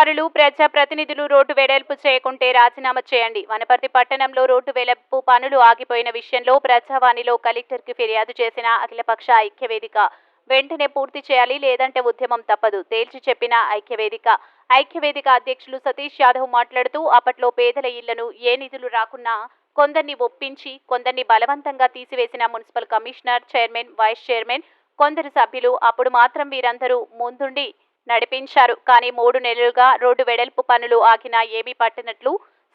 అధికారులు ప్రజా ప్రతినిధులు రోడ్డు వెడల్పు చేయకుంటే రాజీనామా చేయండి. వనపర్తి పట్టణంలో రోడ్డు వెడల్పు పనులు ఆగిపోయిన విషయంలో ప్రజావాణిలో కలెక్టర్కి ఫిర్యాదు చేసిన అఖిలపక్ష ఐక్యవేదిక. వెంటనే పూర్తి చేయాలి లేదంటే ఉద్యమం తప్పదు తేల్చి చెప్పిన ఐక్యవేదిక. ఐక్యవేదిక అధ్యక్షులు సతీష్ యాదవ్ మాట్లాడుతూ అప్పట్లో పేదల ఇళ్ళను ఏ నిధులు రాకున్నా కొందరిని ఒప్పించి కొందరిని బలవంతంగా తీసివేసిన municipal commissioner chairman vice chairman కొందరు సభ్యులు అప్పుడు మాత్రం వీరందరూ ముందుండి నడిపించారు. కానీ మూడు నెలలుగా రోడ్డు వెడల్పు పనులు ఆగినా ఏమీ పట్టినట్లు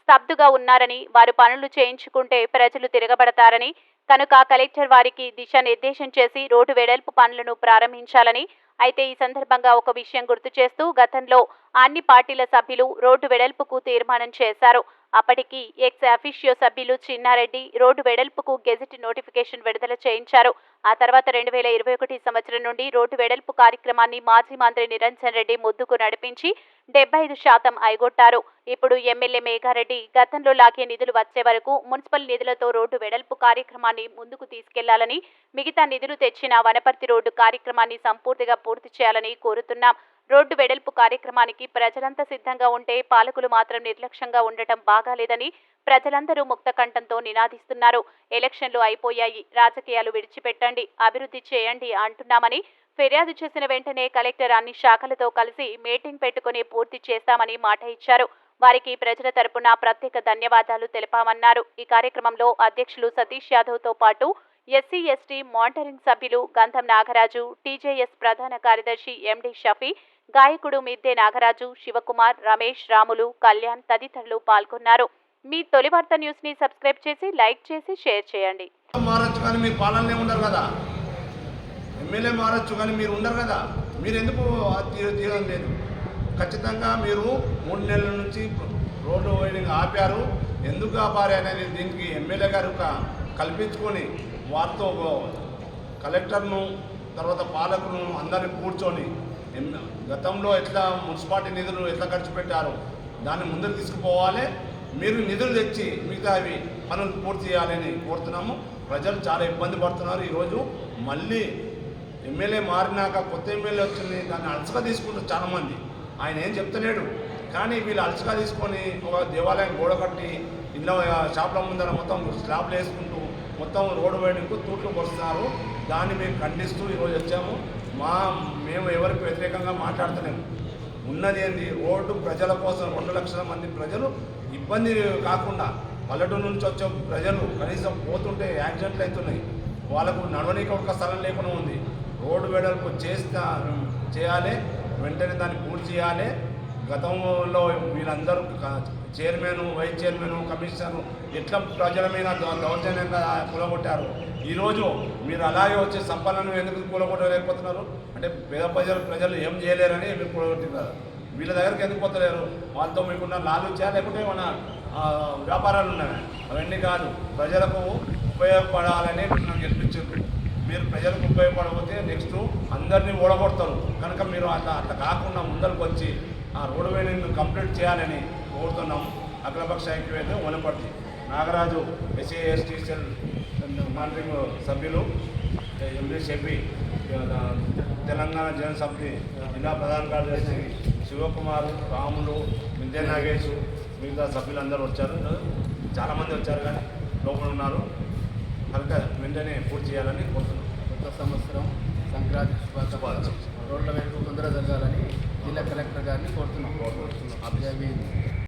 స్తబ్దుగా ఉన్నారని వారు పనులు చేయించుకుంటే ప్రజలు తిరగబడతారని కనుక కలెక్టర్ వారికి దిశానిర్దేశం చేసి రోడ్డు వెడల్పు పనులను ప్రారంభించాలని అయితే ఈ సందర్భంగా ఒక విషయం గుర్తు చేస్తూ గతంలో అన్ని పార్టీల సభ్యులు రోడ్డు వెడల్పుకు తీర్మానం చేశారు. అప్పటికి ఎక్స్ అఫీషియో సభ్యులు చిన్నారెడ్డి రోడ్డు వెడల్పుకు గెజిట్ నోటిఫికేషన్ విడుదల చేయించారు. ఆ తర్వాత రెండు వేల ఇరవై ఒకటి సంవత్సరం నుండి రోడ్డు వెడల్పు కార్యక్రమాన్ని మాజీ మంత్రి నిరంజన్ రెడ్డి ముద్దుకు నడిపించి డెబ్బై ఐదు శాతం అయిగొట్టారు. ఇప్పుడు ఎమ్మెల్యే మేఘారెడ్డి గతంలో లాగే నిధులు వచ్చే వరకు మున్సిపల్ నిధులతో రోడ్డు వెడల్పు కార్యక్రమాన్ని ముందుకు తీసుకెళ్ళాలని మిగతా నిధులు తెచ్చిన వనపర్తి రోడ్డు కార్యక్రమాన్ని సంపూర్తిగా పూర్తి చేయాలని కోరుతున్నాం. రోడ్డు వెడల్పు కార్యక్రమానికి ప్రజలంతా సిద్ధంగా ఉంటే పాలకులు మాత్రం నిర్లక్ష్యంగా ఉండటం బాగాలేదని ప్రజలందరూ ముక్త కంఠంతో నినాదిస్తున్నారు. ఎలక్షన్లు అయిపోయాయి. రాజకీయాలు విడిచిపెట్టండి. అభివృద్ధి చేయండి అంటున్నామని ఫిర్యాదు చేసిన వెంటనే కలెక్టర్ అన్ని శాఖలతో కలిసి మీటింగ్ పెట్టుకుని పూర్తి చేస్తామని మాట ఇచ్చారు. వారికి ప్రజల తరపున ప్రత్యేక ధన్యవాదాలు తెలిపామన్నారు. ఈ కార్యక్రమంలో అధ్యక్షులు సతీష్ యాదవ్తో పాటు ఎస్సీ ఎస్టీ మానిటరింగ్ సభ్యులు గంధం నాగరాజు టీజేఎస్ ప్రధాన కార్యదర్శి ఎండి షఫీ గాయకుడు మిద్దె నాగరాజు శివకుమార్ రమేష్ రాములు కళ్యాణ్ తదితరులు పాల్గొన్నారు. మీ తొలి వార్త న్యూస్ని సబ్స్క్రైబ్ చేసి లైక్ చేసి షేర్ చేయండి. మారచ్చు కానీ మీరు పాలనలే ఉండరు కదా? ఎమ్మెల్యే మారచ్చు కానీ మీరు ఉండరు కదా? మీరు ఎందుకు ఆ తీరం లేదు? ఖచ్చితంగా మీరు మూడు నెలల నుంచి రోడ్డు వైడింగ్ ఆపారు. ఎందుకు ఆపారు అనేది దీనికి ఎమ్మెల్యే గారు కల్పించుకొని వారితో కలెక్టర్ను తర్వాత పాలకులను అందరిని కూర్చొని గతంలో ఎట్లా మున్సిపాలిటీ నిధులు ఎట్లా ఖర్చు పెట్టారో దాన్ని ముందుకు తీసుకుపోవాలి. మీరు నిధులు తెచ్చి మిగతా అవి పనులు పూర్తి చేయాలని కోరుతున్నాము. ప్రజలు చాలా ఇబ్బంది పడుతున్నారు. ఈరోజు మళ్ళీ ఎమ్మెల్యే మారినాక కొత్త ఎమ్మెల్యే వచ్చింది దాన్ని అలసగా తీసుకుంటారు చాలామంది. ఆయన ఏం చెప్తలేడు. కానీ వీళ్ళు అలసగా తీసుకొని ఒక దేవాలయం గోడ కట్టి ఇంట్లో షాప్ల ముందర మొత్తం స్లాబ్లు వేసుకుంటూ మొత్తం రోడ్డు వేయడానికి తూట్లు వస్తున్నారు దాన్ని మేము ఖండిస్తూ ఈరోజు వచ్చాము. మా మేము ఎవరికి వ్యతిరేకంగా మాట్లాడతలేము. ఉన్నది ఏంది? రోడ్డు ప్రజల కోసం రెండు లక్షల మంది ప్రజలు ఇబ్బంది కాకుండా పల్లెటూరు నుంచి వచ్చే ప్రజలు కనీసం పోతుంటే యాక్సిడెంట్లు అవుతున్నాయి. వాళ్ళకు నడవనీకి ఒక స్థలం లేకుండా ఉంది. రోడ్డు వెడల్పు చేస్తా చేయాలి. వెంటనే దాన్ని పూర్తి చేయాలి. గతంలో వీళ్ళందరూ చైర్మన్ వైస్ చైర్మన్ కమిషనర్ ఎట్లా ప్రజల మీద దౌర్జన్యంగా కూలగొట్టారు? ఈరోజు మీరు అలాగే వచ్చే సంపన్నను ఎందుకు కూలగొట్టలేకపోతున్నారు? అంటే పేద ప్రజలు ప్రజలు ఏం చేయలేరని మీరు కూలగొట్టినారు. వీళ్ళ దగ్గరికి ఎందుకు పోతలేరు? వాళ్ళతో మీకున్న లాలుచా లేకుంటే మన వ్యాపారాలు ఉన్నాయి? అవన్నీ కాదు. ప్రజలకు ఉపయోగపడాలని నన్ను గెలిపించారు. మీరు ప్రజలకు ఉపయోగపడకపోతే నెక్స్ట్ అందరినీ ఓడగొడతారు. కనుక మీరు అట్లా అట్లా కాకుండా ముందరకు వచ్చి ఆ రోడ్డు వేణిని కంప్లీట్ చేయాలని కోరుతున్నాం. అఖిలపక్ష ఐక్యవేద Wanaparthy. Nagaraju SC ST cell monitoring సభ్యులు ఎంపీ షెఫీ తెలంగాణ జన సమితి జిల్లా ప్రధాన కార్యదర్శి శివకుమార్ రాములు విద్యా నాగేష్ మిగతా సభ్యులందరూ వచ్చారు. చాలామంది వచ్చారు కానీ లోపల ఉన్నారు. కనుక వెంటనే పూర్తి చేయాలని కోరుతున్నాం. కొత్త సంవత్సరం సంక్రాంతి శుభాకాంక్షలు. రోడ్ల వైపు తొందరగా జరగాలని జిల్లా కలెక్టర్ గారిని కోరుతున్నాం. కోరుతున్నాం.